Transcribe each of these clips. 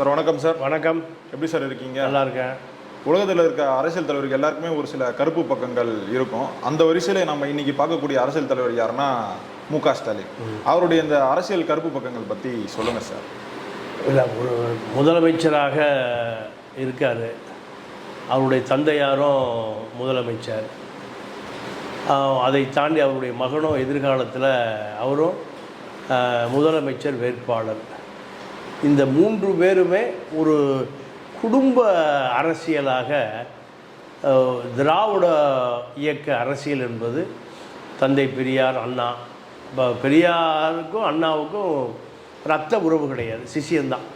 Sir வணக்கம் sir. வணக்கம். எப்படி சார் இருக்கீங்க? நல்லா இருக்கேன் உலகத்தில் இருக்க அரசியல் தலைவர்கள் எல்லாருக்குமே ஒரு சில கருப்பு பக்கங்கள் இருக்கும். அந்த வரிசையில் நம்ம இன்னைக்கு பார்க்கக்கூடிய அரசியல் தலைவர் யாருன்னா மு க ஸ்டாலின். அவருடைய இந்த அரசியல் கருப்பு பக்கங்கள் பற்றி சொல்லுங்க சார். இல்லை ஒரு முதலமைச்சராக இருக்கார். அவருடைய தந்தையாரும் முதலமைச்சர். அதை தாண்டி அவருடைய மகனும் எதிர்காலத்தில் அவரும் முதலமைச்சர் வேட்பாளர். இந்த மூன்று பேருமே ஒரு குடும்ப அரசியலாக திராவிட இயக்க அரசியல் என்பது தந்தை பெரியார் அண்ணா. ப- பெரியாருக்கும் அண்ணாவுக்கும் ரத்த உறவு கிடையாது சிஷியந்தான்.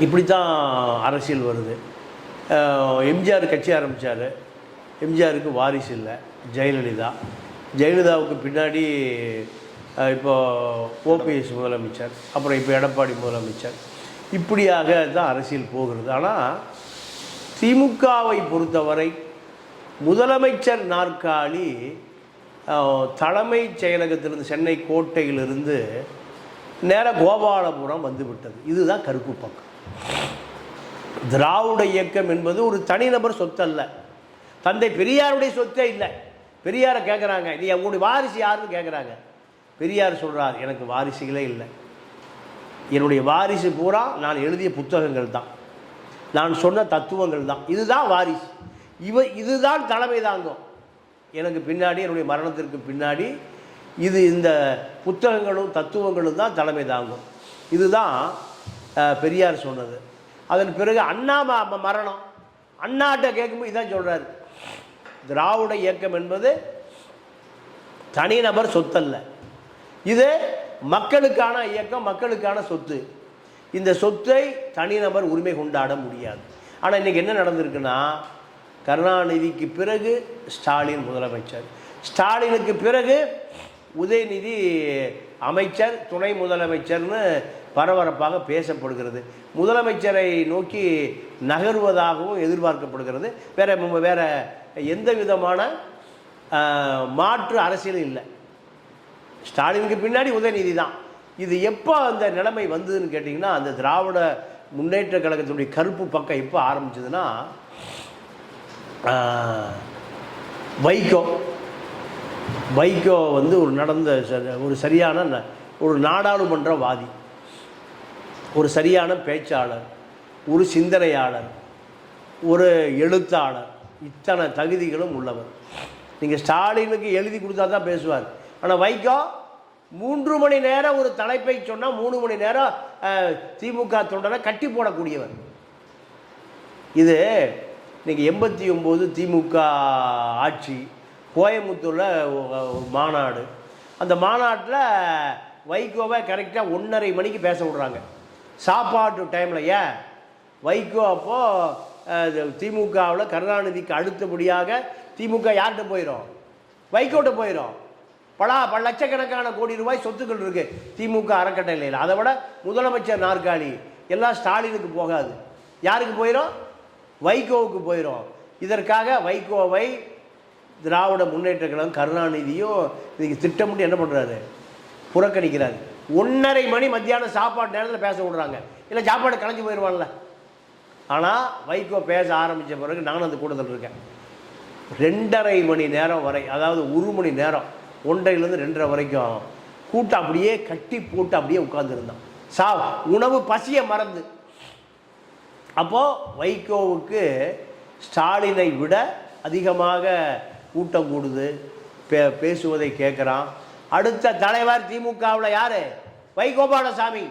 இப்படி தான் அரசியல் வருது. எம்ஜிஆர் கட்சி ஆரம்பித்தார் எம்ஜிஆருக்கு வாரிசு இல்லை ஜெயலலிதா. ஜெயலலிதாவுக்கு பின்னாடி இப்போது ஓபிஎஸ் முதலமைச்சர் அப்புறம் இப்போ எடப்பாடி முதலமைச்சர். இப்படியாக தான் அரசியல் போகிறது. ஆனால் திமுகவை பொறுத்தவரை முதலமைச்சர் நாற்காலி தலைமைச் செயலகத்திலிருந்து சென்னை கோட்டையிலிருந்து நேர கோபாலபுரம் வந்துவிட்டது. இதுதான் கருப்பு பக்கம். திராவிட இயக்கம் என்பது ஒரு தனிநபர் சொத்து அல்ல தந்தை பெரியாருடைய சொத்தே இல்லை. பெரியாரை கேட்குறாங்க நீ உங்களுடைய வாரிசு யாருன்னு கேட்குறாங்க பெரியார் சொல்கிறார் எனக்கு வாரிசுகளே இல்லை. என்னுடைய வாரிசு பூரா நான் எழுதிய புத்தகங்கள் தான். நான் சொன்ன தத்துவங்கள் தான். இதுதான் வாரிசு. இவ இதுதான் தலைமை தாங்கும். எனக்கு பின்னாடி என்னுடைய மரணத்திற்கு பின்னாடி இது இந்த புத்தகங்களும் தத்துவங்களும் தான் தலைமை தாங்கும். இதுதான் பெரியார் சொன்னது. அதன் பிறகு அண்ணா ம- மரணம். அண்ணாட்ட கேட்கும்போது இதான் சொல்கிறாரு திராவிட இயக்கம் என்பது தனிநபர் சொத்தல்ல. இது மக்களுக்கான இயக்கம் மக்களுக்கான சொத்து. இந்த சொத்தை தனிநபர் உரிமை கொண்டாட முடியாது. ஆனால் இன்றைக்கி என்ன நடந்திருக்குன்னா கருணாநிதிக்கு பிறகு ஸ்டாலின் முதலமைச்சர். ஸ்டாலினுக்கு பிறகு உதயநிதி அமைச்சர் துணை முதலமைச்சர்னு பரபரப்பாக பேசப்படுகிறது. முதலமைச்சரை நோக்கி நகர்வதாகவும் எதிர்பார்க்கப்படுகிறது. வேற வேற எந்த விதமான மாற்று அரசியலும் இல்லை. ஸ்டாலினுக்கு பின்னாடி உதயநிதி தான் இது எப்போ அந்த நிலைமை வந்ததுன்னு கேட்டிங்கன்னா அந்த திராவிட முன்னேற்ற கழகத்தினுடைய கருப்பு பக்கம் எப்போ ஆரம்பிச்சதுன்னா வைகோ. வைகோ வந்து ஒரு நடந்த ச- ஒரு சரியான ந- ஒரு நாடாளுமன்றவாதி. ஒரு சரியான பேச்சாளர் ஒரு சிந்தனையாளர் ஒரு எழுத்தாளர். இத்தனை தகுதிகளும் உள்ளவர். நீங்கள் ஸ்டாலினுக்கு எழுதி கொடுத்தா தான் பேசுவார். ஆனால் வைகோ மூன்று மணி நேரம் ஒரு தலைப்பை சொன்னால் மூணு மணி நேரம் திமுக தொண்டனை கட்டி போடக்கூடியவர். இது இன்றைக்கி எண்பத்தி ஒம்பது திமுக ஆட்சி கோயம்புத்தூரில் மாநாடு. அந்த மாநாட்டில் வைகோவை கரெக்டாக ஒன்றரை மணிக்கு பேச விட்றாங்க. சாப்பாட்டு டைமில் ஏன்? வைகோ அப்போது திமுகவில் கருணாநிதிக்கு அடுத்தபடியாக திமுக யார்கிட்ட போயிடும் வைகோட்ட போயிடும் பல பல லட்சக்கணக்கான கோடி ரூபாய் சொத்துக்கள் இருக்கு. திமுக அறக்கட்டளையில். அதை விட முதலமைச்சர் நாற்காலி. எல்லாம் ஸ்டாலினுக்கு போகாது. யாருக்கு போயிடும் வைகோவுக்கு போயிடும் இதற்காக வைகோவை திராவிட முன்னேற்ற கழகம் கருணாநிதியும் இதுக்கு திட்டமிட்டு என்ன பண்ணுறாரு புறக்கணிக்கிறாரு. ஒன்றரை மணி மத்தியானம் சாப்பாடு நேரத்தில் பேச விடுறாங்க. இல்லை சாப்பாடு கலைஞ்சு போயிடுவான்ல ஆனால் வைகோ பேச ஆரம்பித்த பிறகு நானும் அந்த கூட்டத்தில் இருக்கேன். ரெண்டரை மணி நேரம் வரை அதாவது ஒரு மணி நேரம் ஒன்றையிலேருந்து ரெண்டரை வரைக்கும். கூட்டம் அப்படியே கட்டி போட்டு அப்படியே உட்கார்ந்துருந்தான். சா உணவு பசியை மறந்து. அப்போது வைகோவுக்கு ஸ்டாலினை விட அதிகமாக கூட்டம் கூடுது. பே பேசுவதை கேட்குறான். அடுத்த தலைவர் திமுகவில் யார்? வைகோபாலசாமி.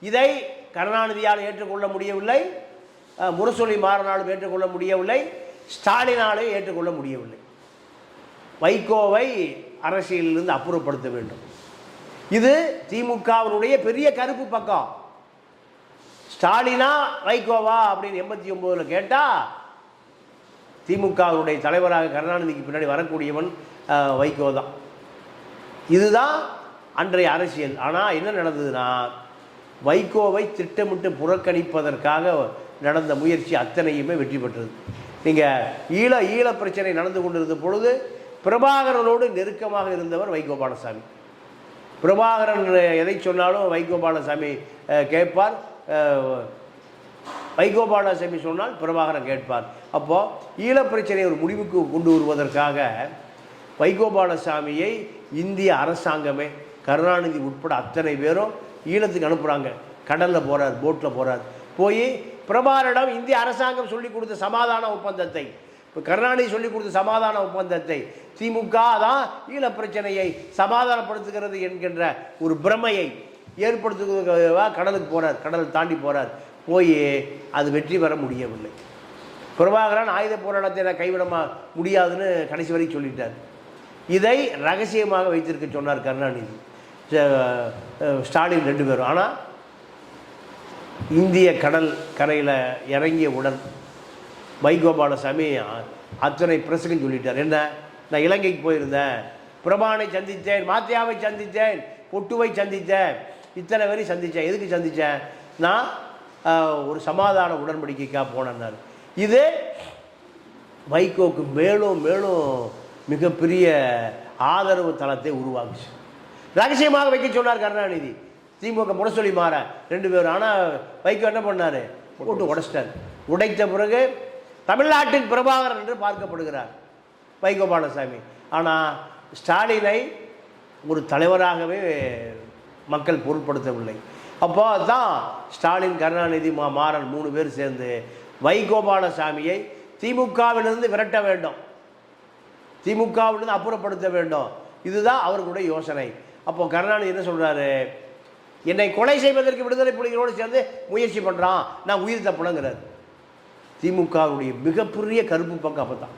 இதை கருணாநிதியால் ஏற்றுக்கொள்ள முடியவில்லை. முரசொலி மாறனாலும் ஏற்றுக்கொள்ள முடியவில்லை. ஸ்டாலினாலும் ஏற்றுக்கொள்ள முடியவில்லை. வைகோவை அரசியலிலிருந்து அப்புறப்படுத்த வேண்டும். இது திமுகவினுடைய பெரிய கருப்பு பக்கம். ஸ்டாலினா வைகோவா அப்படின்னு எண்பத்தி ஒம்போதில் கேட்டால் திமுகவினுடைய தலைவராக கருணாநிதிக்கு பின்னாடி வரக்கூடியவன் வைகோ தான். இதுதான் அன்றைய அரசியல். ஆனால் என்ன நடந்ததுன்னா வைகோவை திட்டமிட்டு புறக்கணிப்பதற்காக நடந்த முயற்சி அத்தனையுமே வெற்றி பெற்றது. நீங்கள் ஈழ ஈழ பிரச்சனை நடந்து கொண்டிருந்த பொழுது பிரபாகரனோடு நெருக்கமாக இருந்தவர் வைகோபாலசாமி. பிரபாகரன் எதை சொன்னாலும் வைகோபாலசாமி கேட்பார். வைகோபாலசாமி சொன்னால் பிரபாகரன் கேட்பார். அப்போது ஈழப் பிரச்சனையை ஒரு முடிவுக்கு கொண்டு வருவதற்காக வைகோபாலசாமியை இந்திய அரசாங்கமே கருணாநிதி உட்பட அத்தனை பேரும் ஈழத்துக்கு அனுப்புகிறாங்க கடலில் போகிறார் போட்டில் போகிறார் போய் பிரபாகரிடம் இந்திய அரசாங்கம் சொல்லி கொடுத்த சமாதான ஒப்பந்தத்தை இப்போ கருணாநிதி சொல்லி கொடுத்த சமாதான ஒப்பந்தத்தை திமுக தான் ஈழப் பிரச்சனையை சமாதானப்படுத்துகிறது என்கின்ற ஒரு பிரமையை ஏற்படுத்துவதற்காக கடலுக்கு போகிறார் கடல் தாண்டி போகிறார் போய் அது வெற்றி பெற முடியவில்லை. பிரபாகரன் ஆயுத போராட்டத்தை நான் கைவிட முடியாதுன்னு கடைசி வரைக்கும் சொல்லிட்டார். இதை ரகசியமாக வைத்திருக்க சொன்னார் கருணாநிதி. ஸ்டாலின் ரெண்டு பேரும். ஆனால் இந்திய கடல் கரையில் இறங்கிய உடன் வைகோபாலசாமி அத்தனை பிரசங்கம் சொல்லிட்டார். என்ன? நான் இலங்கைக்கு போயிருந்தேன். பிரபானை சந்தித்தேன் மாத்தியாவை சந்தித்தேன் பொட்டுவை சந்தித்தேன் இத்தனை வரை சந்தித்தேன். எதுக்கு சந்தித்தேன்? நான் ஒரு சமாதான உடன்படிக்கைக்காக போனேன்னார் இது வைகோக்கு மேலும் மேலும் மிகப்பெரிய ஆதரவு தளத்தை உருவாக்குச்சு. ரகசியமாக வைக்க சொன்னார் கருணாநிதி. திமுக முரசொலி மாற ரெண்டு பேரும். ஆனால் வைகோ என்ன பண்ணார்? போட்டு உடைச்சிட்டார். உடைத்த பிறகு தமிழ்நாட்டின் பிரபாகரன் என்று பார்க்கப்படுகிறார் வைகோபாலசாமி ஆனால் ஸ்டாலினை ஒரு தலைவராகவே மக்கள் பொருட்படுத்தவில்லை. அப்போ தான் ஸ்டாலின் கருணாநிதி மா மாறன் மூணு பேர் சேர்ந்து வைகோபாலசாமியை திமுகவிலிருந்து விரட்ட வேண்டும். திமுகவிலிருந்து அப்புறப்படுத்த வேண்டும். இதுதான் அவர்களுடைய யோசனை. அப்போ கருணாநிதி என்ன சொல்கிறாரு என்னை கொலை செய்வதற்கு விடுதலை புலிகளோடு சேர்ந்து முயற்சி பண்ணுறான் நான் உயிர் தப்புனங்கிறார். திமுகவுடைய மிகப்பெரிய கருப்பு பக்கம் அப்போ தான்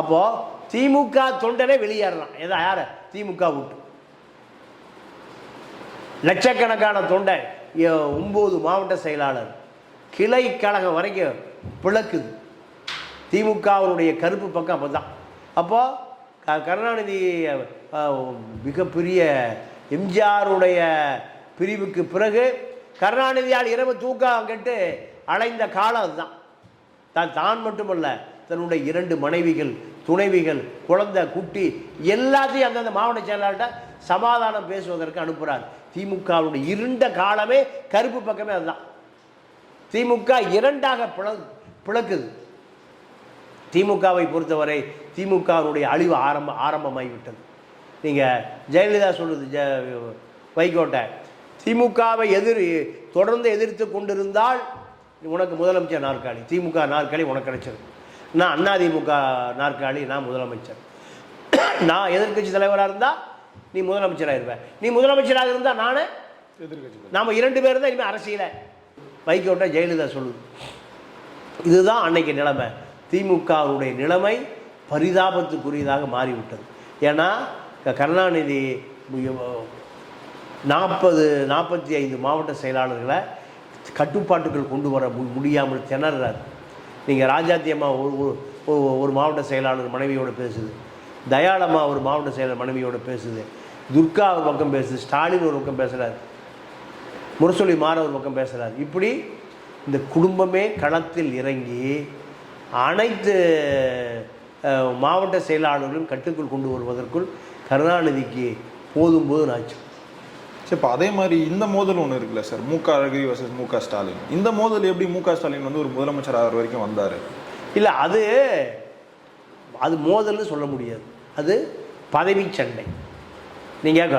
அப்போது திமுக தொண்டனே வெளியேறலாம். எதா யார? திமுக விட்டு லட்சக்கணக்கான தொண்டை ஒம்பது மாவட்ட செயலாளர் கிளை கழகம் வரைக்கும் பிளக்குது. திமுகவினுடைய கருப்பு பக்கம் அப்போ தான் அப்போது கருணாநிதி மிகப்பெரிய எம்ஜிஆருடைய பிரிவுக்கு பிறகு கருணாநிதியால் இரவு தூக்கம் கெட்டு அலைந்த காலம் அதுதான். தான் தான் மட்டுமல்ல தன்னுடைய இரண்டு மனைவிகள் துணைவிகள் குழந்தை குட்டி எல்லாத்தையும் அந்தந்த மாவட்ட செயலாளர்கிட்ட சமாதானம் பேசுவதற்கு அனுப்புகிறார் திமுகவுடைய இருண்ட காலமே கருப்பு பக்கமே அதுதான். திமுக இரண்டாக பிள பிளக்குது. திமுகவை பொறுத்தவரை திமுகவுடைய அழிவு ஆரம்ப ஆரம்பமாகிவிட்டது. நீங்கள் ஜெயலலிதா சொல்லுது ஜ வைகோட்டை திமுகவை எதிர் தொடர்ந்து எதிர்த்து கொண்டிருந்தால் உனக்கு முதலமைச்சர் நாற்காலி. திமுக நாற்காலி உனக்கு கிடைச்சது. நான் அதிமுக நாற்காலி நான் முதலமைச்சர். நான் எதிர்க்கட்சி தலைவராக இருந்தால் நீ முதலமைச்சராக இருப்ப. நீ முதலமைச்சராக இருந்தால் நானே எதிர்கட்சி நாம் இரண்டு பேரும் தான் இனிமேல் அரசியல. வைகோட்டை ஜெயலலிதா சொல்லுது. இதுதான் அன்னைக்கு நிலைமை. திமுகவுடைய நிலைமை பரிதாபத்துக்குரியதாக மாறிவிட்டது. ஏன்னா கருணாநிதி நாற்பது நாற்பத்தி ஐந்து மாவட்ட செயலாளர்களை கட்டுப்பாட்டுகள் கொண்டு வர மு- முடியாமல் திணறார். நீங்கள் ராஜாத்தி அம்மா ஒரு ஒரு- மாவட்ட செயலாளர் மனைவியோடு பேசுது. தயாளம்மா ஒரு மாவட்ட செயலர் மனைவியோடு பேசுது. துர்கா ஒரு பக்கம் பேசுது. ஸ்டாலின் ஒரு பக்கம் பேசுகிறார் முரசொலி மாற ஒரு பக்கம் பேசுகிறார் இப்படி இந்த குடும்பமே களத்தில் இறங்கி அனைத்து மாவட்ட செயலாளர்களும் கட்டுக்குள் கொண்டு வருவதற்குள் கருணாநிதிக்கு போதும் போதும் ஆச்சு. இப்போ அதே மாதிரி இந்த மோதல் ஒன்று இருக்குல்ல சார்? மு க அழகிரி வர்சஸ் மு க ஸ்டாலின். இந்த மோதல் எப்படி மு க ஸ்டாலின் வந்து ஒரு முதலமைச்சர் ஆகிற வரைக்கும் வந்தார்? இல்லை அது அது மோதல்னு சொல்ல முடியாது. அது பதவி சண்டை. நீங்கள்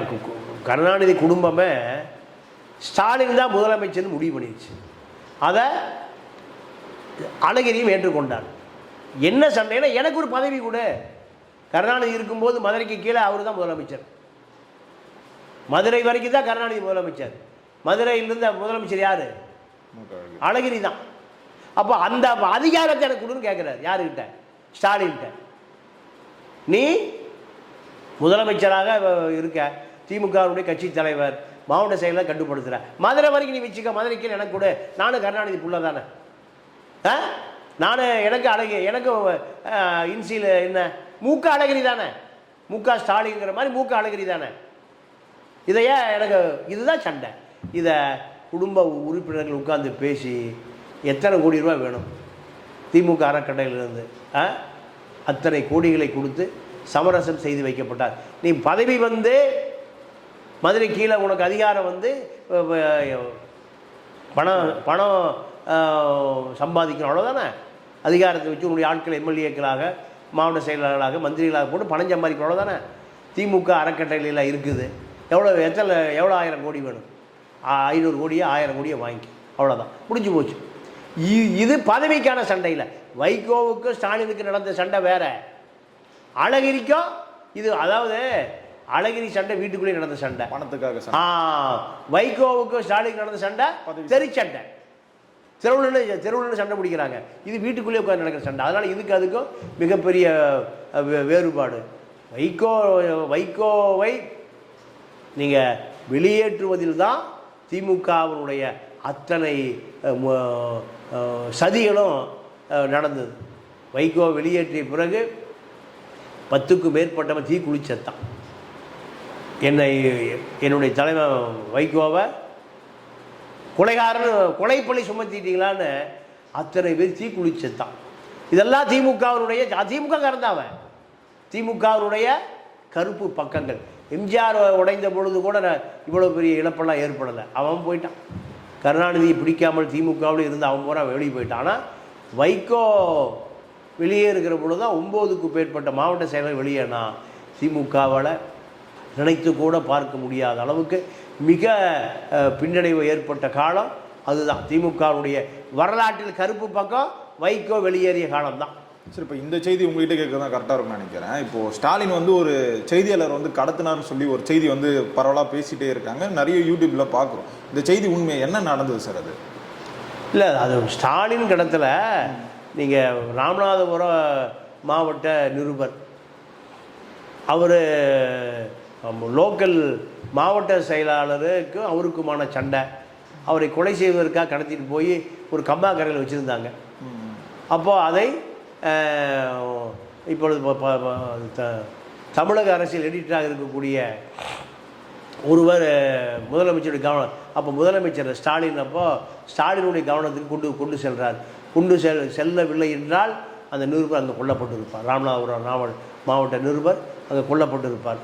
கருணாநிதி குடும்பமே ஸ்டாலின் தான் முதலமைச்சர்னு முடிவு பண்ணிடுச்சு அதை அழகிரியும் ஏற்றுக்கொண்டார். என்ன சண்டைன்னா எனக்கு ஒரு பதவி கூட. கருணாநிதி இருக்கும்போது மதுரைக்கு கீழே அவர் தான் முதலமைச்சர். மதுரை வரைக்கும் தான் கருணாநிதி முதலமைச்சர். மதுரையிலிருந்து முதலமைச்சர் யார்? அழகிரி தான். அப்போ அந்த அதிகாரத்தை எனக்கு கொடுன்னு கேட்குறாரு யாருக்கிட்ட ஸ்டாலின்கிட்ட. நீ முதலமைச்சராக இருக்க. திமுகவுடைய கட்சி தலைவர் மாவட்ட செயலர் கட்டுப்படுத்துகிற மதுரை வரைக்கும் நீ வச்சுக்க. மதுரைக்கு எனக்கு கொடு. நானும் கருணாநிதி புள்ள தானே. ஆ? நான் எனக்கு அழகி எனக்கு இன்சியில் என்ன? மூக்க அழகிரி தானே. முக ஸ்டாலின்ங்கிற மாதிரி மூக்க அழகிரி தானே. இதையே எனக்கு இதுதான் சண்டை. இதை குடும்ப உறுப்பினர்கள் உட்கார்ந்து பேசி எத்தனை கோடி ரூபாய் வேணும்? திமுக அறக்கட்டளையிலிருந்து ஆ? அத்தனை கோடிகளை கொடுத்து சமரசம் செய்து வைக்கப்பட்டார். நீ பதவி வந்து மதுரை கீழே உனக்கு அதிகாரம் வந்து பணம் பணம் சம்பாதிக்கணும். அவ்வளோதானே அதிகாரத்தை வச்சு உங்களுடைய ஆட்கள் எம்எல்ஏக்களாக மாவட்ட செயலாளர்களாக மந்திரிகளாக போட்டு பணம் சம்பாதிக்கணும். அவ்வளோதானே திமுக அறக்கட்டளையில் இருக்குது. எவ்வளோ எத்தனை எவ்வளோ ஆயிரம் கோடி வேணும்? ஐநூறு கோடியே ஆயிரம் கோடியை வாங்கி அவ்வளோதான் முடிஞ்சு போச்சு. இ- இது பதவிக்கான சண்டையில். வைகோவுக்கும் ஸ்டாலினுக்கு நடந்த சண்டை வேற. அழகிரிக்கும் இது அதாவது அழகிரி சண்டை வீட்டுக்குள்ளேயே நடந்த சண்டை. பணத்துக்காக ஆ. வைகோவுக்கும் ஸ்டாலினுக்கு நடந்த சண்டை தெரி சண்டை. தெருவில் தெருவில் சண்டை பிடிக்கிறாங்க. இது வீட்டுக்குள்ளேயே உட்காந்து நடக்கிற சண்டை. அதனால் இதுக்கு அதுக்கும் மிகப்பெரிய வேறுபாடு. வைகோ வைகோவை நீங்கள் வெளியேற்றுவதில் தான் திமுகவினுடைய அத்தனை சதிகளும் நடந்தது. வைகோ வெளியேற்றிய பிறகு பத்துக்கும் மேற்பட்டவன் தீ குளிச்சத்தான். என்னை என்னுடைய தலைவன் வைகோவை கொலைகாரன் கொலைப்பழி சுமத்திட்டீங்களான்னு அத்தனை பேர் தீ குளிச்சத்தான். இதெல்லாம் திமுகவினுடைய திமுக காரந்தாவன் திமுகவினுடைய கருப்பு பக்கங்கள். எம்ஜிஆர் உடைந்த பொழுது கூட நான் இவ்வளோ பெரிய இழப்பெல்லாம் ஏற்படலை. அவன் போயிட்டான். கருணாநிதியை பிடிக்காமல் திமுகவில் இருந்து அவன் பூரா வெளியே போயிட்டான். ஆனால் வைகோ வெளியே இருக்கிற பொழுது தான் ஒம்போதுக்கு மேற்பட்ட மாவட்ட செயலர் வெளியேனா திமுகவால் நினைத்து கூட பார்க்க முடியாத அளவுக்கு மிக பின்னடைவு ஏற்பட்ட காலம் அதுதான். திமுகவுடைய வரலாற்றில் கருப்பு பக்கம் வைகோ வெளியேறிய காலம்தான். சரி இப்போ இந்த செய்தி உங்ககிட்ட கேட்க தான் கரெக்டாக இருக்கும்னு நினைக்கிறேன். இப்போ ஸ்டாலின் வந்து ஒரு செய்தியாளர் வந்து கடத்தினார்னு சொல்லி ஒரு செய்தி வந்து பரவலாக பேசிட்டே இருக்காங்க. நிறைய யூடியூப்ல பார்க்குறோம் இந்த செய்தி உண்மை என்ன நடந்தது சார் அது? இல்லை அது ஸ்டாலின் கடத்தில். நீங்கள் ராமநாதபுரம் மாவட்ட நிருபர். அவர் லோக்கல் மாவட்ட செயலாளருக்கு அவருக்குமான சண்டை. அவரை கொலை செய்வதற்காக கடத்திட்டு போய் ஒரு கம்மாக்கரையில் வச்சுருந்தாங்க. அப்போது அதை இப்பொழுது த- தமிழக அரசியல் எடிட்டராக இருக்கக்கூடிய ஒருவர் முதலமைச்சருடைய கவனம் அப்போ முதலமைச்சர் ஸ்டாலின் அப்போ ஸ்டாலினுடைய கவனத்துக்கு கொண்டு கொண்டு செல்கிறார் கொண்டு செல் செல்லவில்லை என்றால் அந்த நிருபர் அங்கே கொல்லப்பட்டிருப்பார். ராமநாதபுரம் நாவல் மாவட்ட நிருபர் அங்கே கொல்லப்பட்டிருப்பார்.